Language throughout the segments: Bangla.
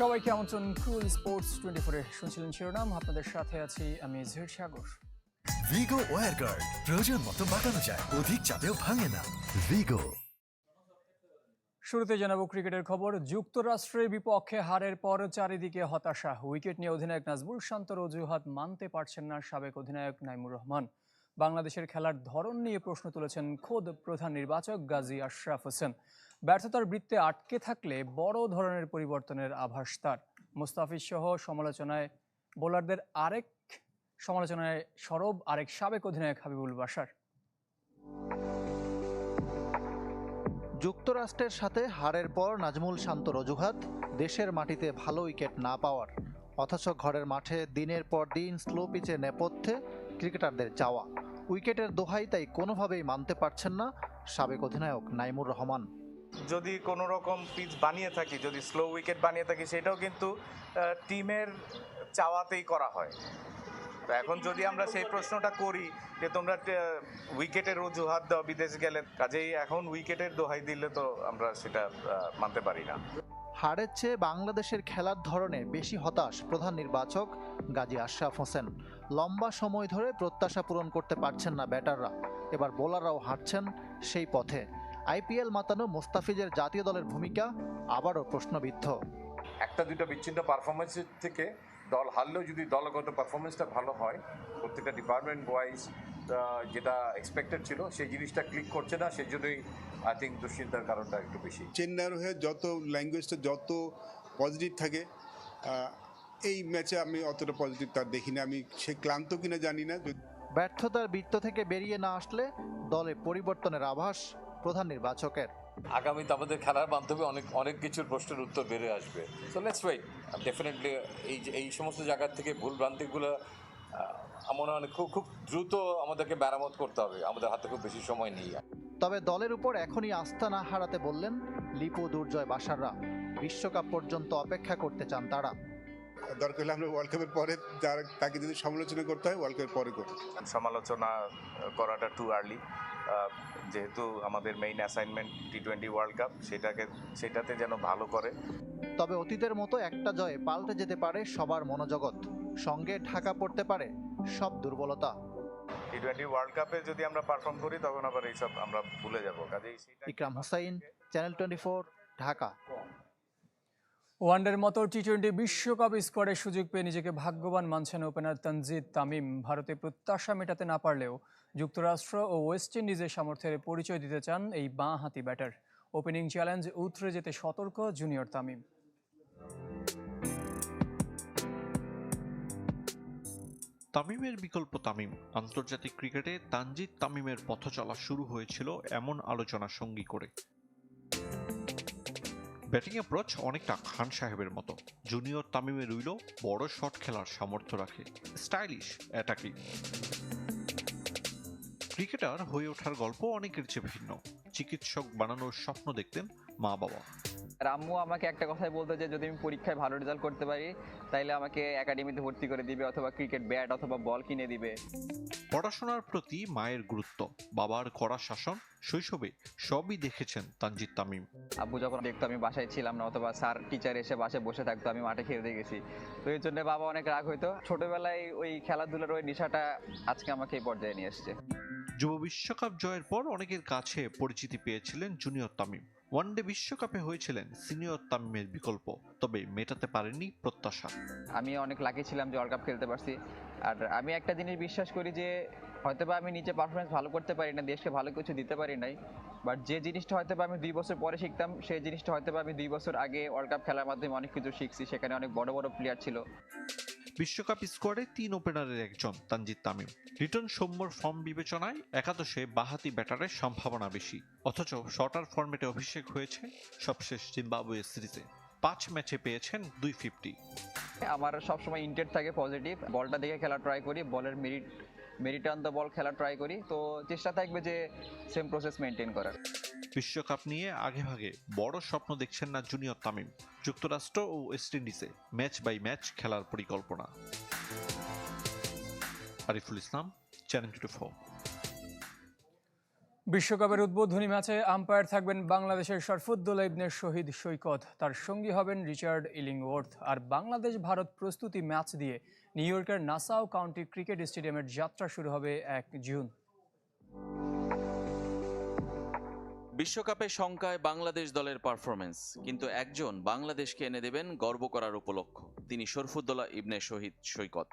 সবাইকে আমন্ত্রণ কুল স্পোর্টস টোয়েন্টি ফোরে শুনছিলেন শিরোনাম। আপনাদের সাথে আছি আমি জহির সাগর। ভিগো ওয়ার গার্ড প্রয়োজন মতো বাঁকানো যায় অধিক চাপেও ভাঙে না। ভিগো শুরুতে জানাব ক্রিকেটের খবর। যুক্তরাষ্ট্রের বিপক্ষে হারের পর চারিদিকে হতাশা। উইকেট নিয়ে অধিনায়ক নাজমুল শান্তর অজুহাত মানতে পারছেন না সাবেক অধিনায়ক নাইমুর রহমান। বাংলাদেশের খেলার ধরন নিয়ে প্রশ্ন তুলেছেন খোদ প্রধান নির্বাচক গাজী আশরাফ হোসেন। ব্যর্থতার বৃত্তে আটকে থাকলে বড় ধরনের পরিবর্তনের আভাস তার। মুস্তাফিজ সহ সমালোচনায় বোলারদের আরেক সমালোচনায় সরব আরেক সাবেক অধিনায়ক হাবিবুল বাসার যুক্তরাষ্ট্রের সাথে হারের পর নাজমুল শান্তর অজুহাত দেশের মাটিতে ভালো উইকেট না পাওয়ার। অথচ ঘরের মাঠে দিনের পর দিন স্লো পিচে নেপথ্যে ক্রিকেটারদের চাওয়া। উইকেটের দোহাই তাই কোনোভাবেই মানতে পারছেন না সাবেক অধিনায়ক নাইমুর রহমান। যদি কোনো রকম পিচ বানিয়ে থাকি, যদি স্লো উইকেট বানিয়ে থাকি, সেটাও কিন্তু টিমের চাওয়াতেই করা হয়। তো এখন যদি আমরা সেই প্রশ্নটা করি যে তোমরা উইকেটের অজুহাত দাও বিদেশ গেলে, কাজেই এখন উইকেটের দোহাই দিলে তো আমরা সেটা মানতে পারি না। হারের চেয়ে বাংলাদেশের খেলার ধরনে বেশি হতাশ প্রধান নির্বাচক গাজী আশরাফ হোসেন। লম্বা সময় ধরে প্রত্যাশা পূরণ করতে পারছেন না ব্যাটাররা। এবার বোলাররাও হাঁটছেন সেই পথে। আইপিএল মাতানো মোস্তাফিজের জাতীয় দলের ভূমিকা আবারও প্রশ্নবিদ্ধ। একটা দুটো বিচ্ছিন্ন পারফরমেন্সের থেকে দল হারলেও যদি দলগত পারফরমেন্সটা ভালো হয়, প্রত্যেকটা ডিপার্টমেন্ট ওয়াইজ যেটা এক্সপেক্টেড ছিল, সেই জিনিসটা ক্লিক করছে না সেই জন্যই আই থিঙ্ক দুশ্চিন্তার কারণটা একটু বেশি। চেন্নাইয়ের হয়ে যত ল্যাঙ্গুয়েজটা যত পজিটিভ থাকে এই ম্যাচে আমি অতটা পজিটিভ তার দেখিনি। আমি সে ক্লান্ত কিনা জানি না। ব্যর্থতার বৃত্ত থেকে বেরিয়ে না আসলে দলে পরিবর্তনের আভাস প্রধান নির্বাচকের। আগামীতে আমাদের খেলার মাধ্যমে অনেক অনেক কিছুর প্রশ্নের উত্তর বেড়ে আসবে। সো লেটস ওয়েট ডেফিনেটলি এই যে- এই সমস্ত জায়গার থেকে ভুল ভ্রান্তিগুলো আমার মনে হয় খুব খুব দ্রুত আমাদেরকে মেরামত করতে হবে। আমাদের হাতে খুব বেশি সময় নেই। তবে দলের উপর এখনই আস্থা না হারাতে বললেন লিপু দুর্জয় বাসাররা। বিশ্বকাপ পর্যন্ত অপেক্ষা করতে চান তারা। দরকার হলে আমরা ওয়ার্ল্ড কাপের পরে যার তাকে যদি সমালোচনা করতে হয় ওয়ার্ল্ড কাপের পরে করব। সমালোচনা করাটা টু আর্লি যেহেতু আমাদের main assignment T twenty world cup সেটাকে সেটাতে যেন ভালো করে। তবে অতীতের মতো একটা জয়ে পাল্টে যেতে পারে সবার মনোজগৎ। সঙ্গে ঢাকা পড়তে পারে সব দুর্বলতা। টি টোয়েন্টি ওয়ার্ল্ড কাপে যদি আমরা পারফর্ম করি তখন আবার এইসব আমরা ভুলে যাব। কাজেই সেটা ইকরাম হুসাইন চ্যানেল টোয়েন্টি ঢাকা। ওয়ানডের মতো টি টোয়েন্টি বিশ্বকাপ স্কোয়াডের সুযোগ পেয়ে নিজেকে ভাগ্যবান মানছেন ওপেনার তানজিদ তামিম। ভারতে প্রত্যাশা মেটাতে না পারলেও যুক্তরাষ্ট্র ও ওয়েস্ট ইন্ডিজের সামর্থ্যের পরিচয় দিতে চান এই বাঁ হাতি ব্যাটার ওপেনিং চ্যালেঞ্জ উতরে যেতে সতর্ক জুনিয়র তামিম। তামিমের বিকল্প তামিম। আন্তর্জাতিক ক্রিকেটে তানজিদ তামিমের পথ চলা শুরু হয়েছিল এমন আলোচনা সঙ্গী করে। ব্যাটিং অ্যাপ্রোচ অনেকটা খান সাহেবের মতো। জুনিয়র তামিমের উইল বড় শট খেলার সামর্থ্য রাখে। Stylish, attacking. ক্রিকেটার হয়ে ওঠার গল্প অনেকের চেয়ে ভিন্ন। চিকিৎসক বানানোর স্বপ্ন দেখতেন মা বাবা রাম্মু আমাকে একটা কথাই বলতো যে যদি আমি পরীক্ষায় ভালো রেজাল্ট করতে পারি তাইলে আমাকে একাডেমিতে ভর্তি করে দিবে অথবা ক্রিকেট ব্যাট অথবা বল কিনে দিবে। পড়াশোনার প্রতি মায়ের গুরুত্ব বাবার কড়া শাসন শৈশবে সবই দেখেছেন তানজিদ তামিম। আব্বু যখন দেখতো আমি বাসায় ছিলাম না অথবা স্যার টিচার এসে বাসায় বসে থাকতো আমি মাঠে খেলতে গেছি। তো এই জন্য বাবা অনেক রাগ হইতো। ছোটবেলায় ওই খেলাধুলার ওই নেশাটা আজকে আমাকে এই পর্যায়ে নিয়ে এসছে। যুব বিশ্বকাপ জয়ের পর অনেকের কাছে পরিচিতি পেয়েছিলেন জুনিয়র তামিম। ওয়ানডে বিশ্বকাপে হয়েছিলেন সিনিয়র তামিমের বিকল্প, তবে মেটাতে পারেননি প্রত্যাশা। আমি অনেক লাকি ছিলাম যে ওয়ার্ল্ড কাপ খেলতে পারছি। আর আমি একটা জিনিস বিশ্বাস করি যে, হয়তোবা আমি নিচে পারফরমেন্স ভালো করতে পারি না, দেশকে ভালো কিছু দিতে পারি নাই বাট যে জিনিসটা হয়তো বা আমি দুই বছর পরে শিখতাম, সেই জিনিসটা হয়তো বা আমি দুই বছর আগে ওয়ার্ল্ড কাপ খেলার মাধ্যমে অনেক কিছু শিখছি, সেখানে অনেক বড় বড় প্লেয়ার ছিল। বিশ্বকাপ স্কোয়াডে তিন ওপেনারের একজন, তানজিদ তামিম। রিটন সৌম্যর ফর্ম বিবেচনায় একাদশে বাহাতি ব্যাটারের সম্ভাবনা বেশি। অথচ শর্টার ফর্মেটে অভিষেক হয়েছে সবশেষ জিম্বাবুয়ে সিরিজে। পাঁচ ম্যাচে পেয়েছেন দুই ফিফটি। আমার সবসময় ইন্টেন্ট থাকে পজিটিভ বলটা দেখে খেলা ট্রাই করি, বলের merit merit on the ball খেলা ট্রাই করি, তো চেষ্টা থাকবে যে সেম প্রসেস মেনটেন করার। বিশ্বকাপ নিয়ে আগেভাগে বড় স্বপ্ন দেখছেন না জুনিয়র তামিম। যুক্তরাষ্ট্র ও ওয়েস্ট ইন্ডিজে ম্যাচ বাই ম্যাচ খেলার পরিকল্পনা। আরিফুল ইসলাম, চ্যানেল টোয়েন্টি বিশ্বকাপের উদ্বোধনী ম্যাচে আম্পায়ার থাকবেন বাংলাদেশের শরফুদ্দোল্লা ইবনে শহীদ সৈকত। তার সঙ্গী হবেন রিচার্ড ইলিংওয়ার্থ। আর বাংলাদেশ ভারত প্রস্তুতি ম্যাচ দিয়ে নিউ ইয়র্কের নাসাও কাউন্টি ক্রিকেট স্টেডিয়ামের যাত্রা শুরু হবে এক জুন। বিশ্বকাপে শঙ্কায় বাংলাদেশ দলের পারফরমেন্স কিন্তু একজন বাংলাদেশকে এনে দেবেন গর্ব করার উপলক্ষ। তিনি শরফুদ্দোল্লা ইবনে শহীদ সৈকত।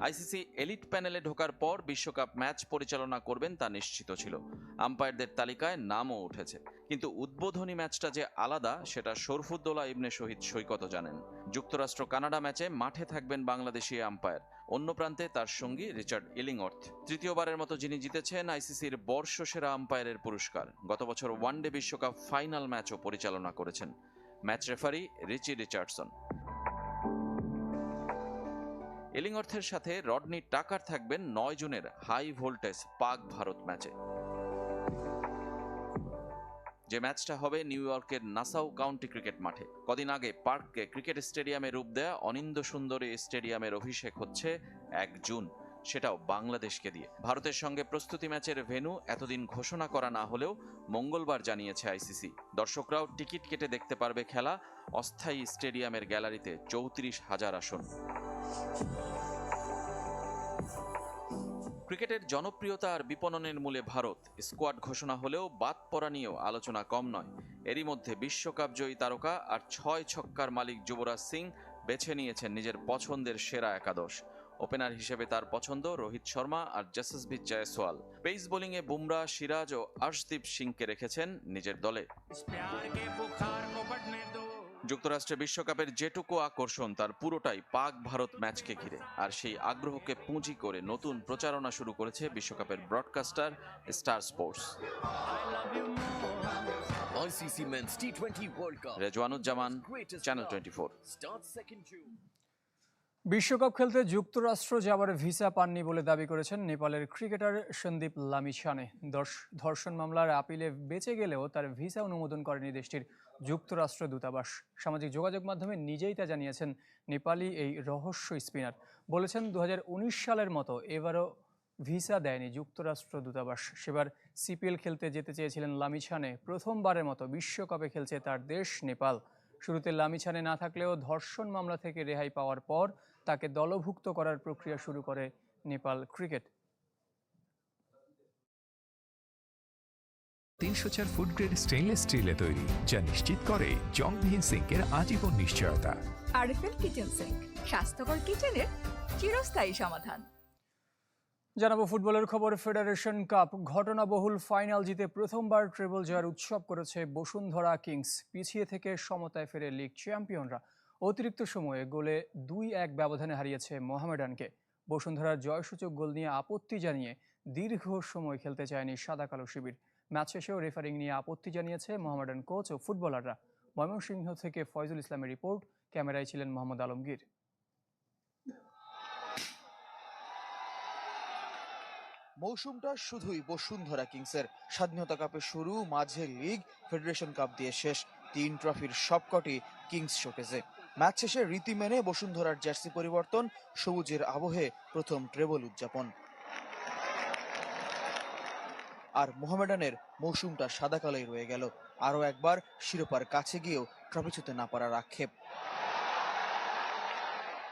আইসিসি এলিট প্যানেলে ঢোকার পর বিশ্বকাপ ম্যাচ পরিচালনা করবেন তা নিশ্চিত ছিল। আম্পায়ারদের তালিকায় নামও উঠেছে। কিন্তু উদ্বোধনী ম্যাচটা যে আলাদা, সেটা শরফুদ্দোলা ইবনে শহীদ সৈকত জানেন। যুক্তরাষ্ট্র কানাডা ম্যাচে মাঠে থাকবেন বাংলাদেশি আম্পায়ার। অন্য প্রান্তে তার সঙ্গী রিচার্ড ইলিংঅর্থ তৃতীয়বারের মতো যিনি জিতেছেন আইসিসির বর্ষসেরা আম্পায়ারের পুরস্কার। গত বছর ওয়ানডে বিশ্বকাপ ফাইনাল ম্যাচও পরিচালনা করেছেন। Match referee Richie Richardson. এলিংঅর্থের সাথে রডনি টাকার থাকবেন নয় জুনের হাই ভোল্টেজ পাক ভারত ম্যাচে। যে ম্যাচটা হবে নিউ ইয়র্কের নাসাউ কাউন্টি ক্রিকেট মাঠে। কদিন আগে পার্ককে ক্রিকেট স্টেডিয়ামে রূপ দেয়া অনিন্দ সুন্দরী স্টেডিয়ামের অভিষেক হচ্ছে এক জুন। সেটাও বাংলাদেশকে দিয়ে। ভারতের সঙ্গে প্রস্তুতি ম্যাচের ভেন্যু এতদিন ঘোষণা করা না হলেও মঙ্গলবার জানিয়েছে আইসিসি। দর্শকরাও টিকিট কেটে দেখতে পারবে খেলা। অস্থায়ী স্টেডিয়ামের গ্যালারিতে চৌত্রিশ হাজার আসন। ক্রিকেটের জনপ্রিয়তা আর বিপণনের মূলে ভারত। স্কোয়াড ঘোষণা হলেও বাদ পড়া নিয়েও আলোচনা কম নয়। এরই মধ্যে বিশ্বকাপ জয়ী তারকা আর ছয় ছক্কার মালিক যুবরাজ সিং বেছে নিয়েছেন নিজের পছন্দের সেরা একাদশ। ওপেনার হিসেবে তার পছন্দ রোহিত শর্মা আর জসসবিদ জয়সওয়াল। পেস বোলিংয়ে বুমরা, সিরাজ ও আর্শদীপ সিংকে রেখেছেন নিজের দলে। যুক্তরাষ্ট্রে বিশ্বকাপের যেটুকু আকর্ষণ তার পুরোটাই পাক ভারত ম্যাচকে ঘিরে। আর সেই আগ্রহকে পুঁজি করে নতুন প্রচারণা শুরু করেছে বিশ্বকাপের broadcaster Star Sports. ICC Men's T20 World Cup. Rezwanuzzaman channel twenty twenty বিশ্বকাপ খেলতে যুক্তরাষ্ট্র যাবার ভিসা পাননি বলে দাবি করেছেন নেপালের ক্রিকেটার সন্দীপ লামিছানে। ধর্ষণ মামলার আপিলে বেঁচে গেলেও তার ভিসা অনুমোদন করেনি দেশটির যুক্তরাষ্ট্র দূতাবাস। সামাজিক যোগাযোগ মাধ্যমে নিজেই তা জানিয়েছেন নেপালি এই রহস্য স্পিনার। বলেছেন দু হাজার উনিশ সালের মতো এবারও ভিসা দেয়নি যুক্তরাষ্ট্র দূতাবাস। সেবার সিপিএল খেলতে যেতে চেয়েছিলেন লামিছানে। প্রথমবারের মতো বিশ্বকাপে খেলছে তার দেশ নেপাল। শুরুতে লামিছানে না থাকলেও ধর্ষণ মামলা থেকে রেহাই পাওয়ার পর তাকে দলভুক্ত করার প্রক্রিয়া শুরু করে নেপাল ক্রিকেট। তিনশো চার ফুড গ্রেড স্টেনলেস স্টিলে তৈরি যা নিশ্চিত করে জংবিহীন সিঙ্কের আজীবন নিশ্চয়তা। আরএফএল কিচেন সিঙ্ক স্বাস্থ্যকর কিচেনের চিরস্থায়ী সমাধান। জানাব ফুটবলের খবর ফেডারেশন কাপ ঘটনাবহুল ফাইনাল জিতে প্রথমবার ট্রেবল জয়ের উৎসব করেছে বসুন্ধরা কিংস পিছিয়ে থেকে সমতায় ফেরে লিগ চ্যাম্পিয়নরা অতিরিক্ত সময়ে গোলে দুই এক ব্যবধানে হারিয়েছে মোহামেডানকে। বসুন্ধরার জয়সূচক গোল নিয়ে আপত্তি জানিয়ে দীর্ঘ সময় খেলতে চায়নি সাদা কালো শিবির। ম্যাচ শেষেও রেফারিং নিয়ে আপত্তি জানিয়েছে মোহামেডান কোচ ও ফুটবলাররা। ময়মনসিংহ থেকে ফয়জুল ইসলামের রিপোর্ট, ক্যামেরায় ছিলেন মোহাম্মদ আলমগীর। মৌসুমটা শুধুই বসুন্ধরা কিংসের। স্বাধীনতা কাপে শুরু মাঝে লিগ, ফেডারেশন কাপ দিয়ে শেষ। তিন ট্রফির সবকটি কিংস শোকেসে ম্যাচ শেষে রীতি মেনে বসুন্ধরার জার্সি পরিবর্তন, সবুজের আবহে প্রথম ট্রেবল উদযাপন। আর মোহামেডানের মৌসুমটা সাদা কালোই রয়ে গেল। আরও একবার শিরোপার কাছে গিয়েও ট্রফি ছুতে না পারার আক্ষেপ।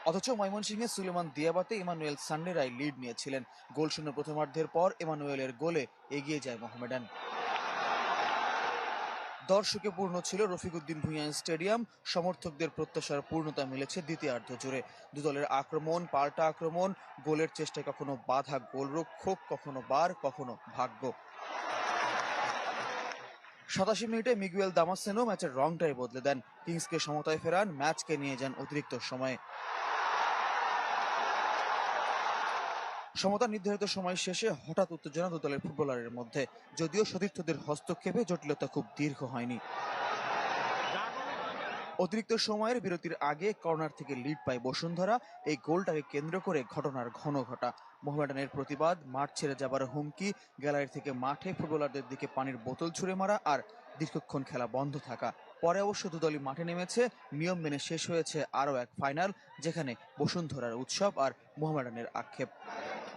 অথচ ময়মনসিংহে সুলেমান দিয়াবাতে ইমানুয়েল সান্ডেরাই লিড নিয়েছিলেন। গোল শূন্য প্রথমার্ধের পর ইমানুয়েলের গোলে এগিয়ে যায় মোহামেডান। দর্শকে পূর্ণ ছিল রফিকুদ্দিন ভুঁইয়া স্টেডিয়াম। সমর্থকদের প্রত্যাশার পূর্ণতা মিলেছে দ্বিতীয়ার্ধ জুড়ে। দুদলের আক্রমণ, পাল্টা আক্রমণ, গোলের চেষ্টায় কখনো বাধা গোলরক্ষক, কখনো বার, কখনো ভাগ্য। সাতাশি মিনিটে মিগুয়েল দামাসেনো ম্যাচের রংটাই বদলে দেন। কিংসকে সমতায় ফেরান, ম্যাচকে নিয়ে যান অতিরিক্ত সময়ে। সমতা নির্ধারিত সময় শেষে হঠাৎ উত্তেজনা দু দলের ফুটবলারের মধ্যে, যদিও সতীর্থদের হস্তক্ষেপে জটিলতা খুব দীর্ঘ হয়নি। অতিরিক্ত সময়ের বিরতির আগে কর্নার থেকে লিড পায় বসুন্ধরা। এই গোলটাকে কেন্দ্র করে ঘটনার ঘন ঘটা। মোহামেডানের প্রতিবাদ, মাঠ ছেড়ে যাবার হুমকি, গ্যালারি থেকে মাঠে ফুটবলারদের দিকে পানির বোতল ছুড়ে মারা আর দীর্ঘক্ষণ খেলা বন্ধ থাকা। পরে অবশ্য দুদলই মাঠে নেমেছে। নিয়ম মেনে শেষ হয়েছে আরও এক ফাইনাল, যেখানে বসুন্ধরার উৎসব আর মোহামেডানের আক্ষেপ।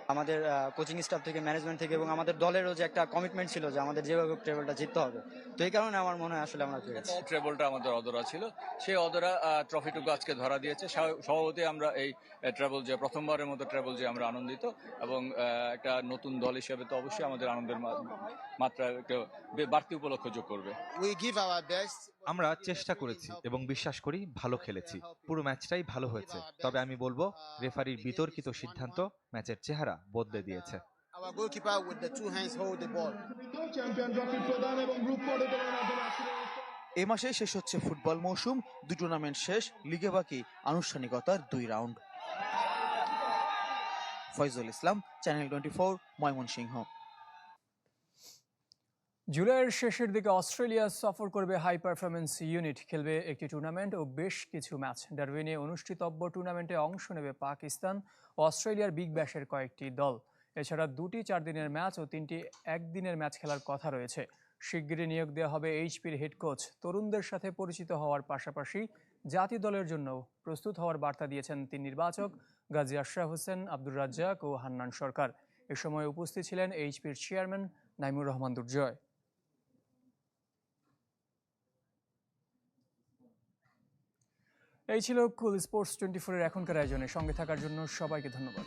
আমাদের কোচিং স্টাফ থেকে ম্যানেজমেন্ট থেকে এবং আমাদের দলেরও যে একটা কমিটমেন্ট ছিল যে আমাদের যেভাবে ট্রেবলটা জিততে হবে। তো এই কারণে আমার মনে হয় আসলে আমরা পেরেছি ট্রেবলটা আমাদের অদরা ছিল। সেই অদরা ট্রফিটুকু আজকে ধরা দিয়েছে। স্বভাবতই আমরা এই ট্রাভেল যে প্রথমবারের মতো ট্রাভেল যে আমরা আনন্দিত এবং আহ, একটা নতুন দল হিসেবে তো অবশ্যই আমাদের আনন্দের মাত্রা একটু বাড়তি উপলক্ষ যোগ করবে। আমরা চেষ্টা করেছি এবং বিশ্বাস করি ভালো খেলেছি। পুরো ম্যাচটাই ভালো হয়েছে। তবে আমি বলব রেফারির বিতর্কিত সিদ্ধান্ত ম্যাচের চেহারা বদলে দিয়েছে। এ মাসে শেষ হচ্ছে ফুটবল মৌসুম দুই টুর্নামেন্ট শেষ লিগে বাকি আনুষ্ঠানিকতার দুই round. Foyzul Islam channel twenty four Mymensingh. জুলাইয়ের শেষের দিকে অস্ট্রেলিয়া সফর করবে হাই পারফরমেন্স ইউনিট খেলবে একটি টুর্নামেন্ট ও বেশ কিছু ম্যাচ ডারউইনে অনুষ্ঠিতব্য টুর্নামেন্টে অংশ নেবে পাকিস্তান ও অস্ট্রেলিয়ার বিগ ব্যাশের কয়েকটি দল। এছাড়া দুটি চার দিনের ম্যাচ ও তিনটি একদিনের ম্যাচ খেলার কথা রয়েছে। শিগগিরই নিয়োগ দেওয়া হবে এইচপির হেড কোচ তরুণদের সাথে পরিচিত হওয়ার পাশাপাশি জাতীয় দলের জন্য প্রস্তুত হওয়ার বার্তা দিয়েছেন তিন নির্বাচক গাজী আশরাফ হোসেন, আব্দুর রাজ্জাক ও হান্নান সরকার। এ সময় উপস্থিত ছিলেন এইচপির চেয়ারম্যান নাইমুর রহমান দুর্জয়। এই ছিল কুল স্পোর্টস টোয়েন্টি ফোরের এখনকার আয়োজনে। সঙ্গে থাকার জন্য সবাইকে ধন্যবাদ।